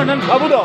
그러면 가보다.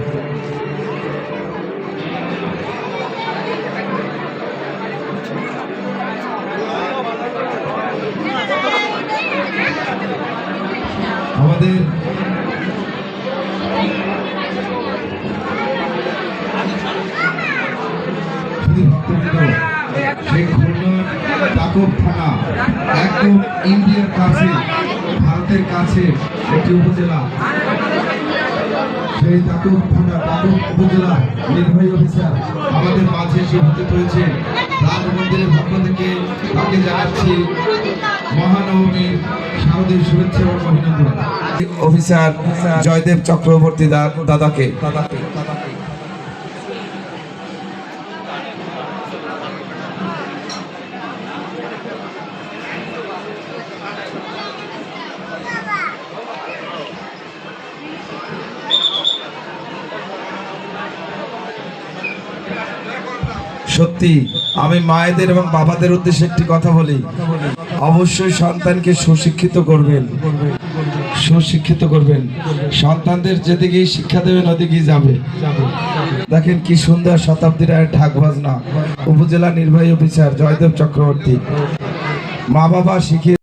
কাছে, ভারতের কাছে একটি উপজেলা। সেই টাকুব থানা টাকুব উপজেলা নির্বাহী অফিসার আমাদের মাঝে এসে উপস্থিত হয়েছে। রাজ মন্দিরের পক্ষ থেকে তাকে জানাচ্ছি, মহানবমীর শারদীয় শুভেচ্ছা এবং অভিনন্দন। অফিসার জয়দেব চক্রবর্তী দাদাকে। সত্যি, আমি মায়েদের এবং বাবাদের উদ্দেশ্যে একটি কথা বলি। অবশ্যই সন্তানকে সুশিক্ষিত করবেন। সুশিক্ষিত করবেন। সন্তানদের যেদিকে শিক্ষা দেবেন, ওদিকেই যাবে। দেখেন কি সুন্দর শতাব্দীর আয়ের ঢাক বাজনা। উপজেলা নির্বাহী অফিসার জয়দেব চক্রবর্তী। মা বাবা শিখিয়ে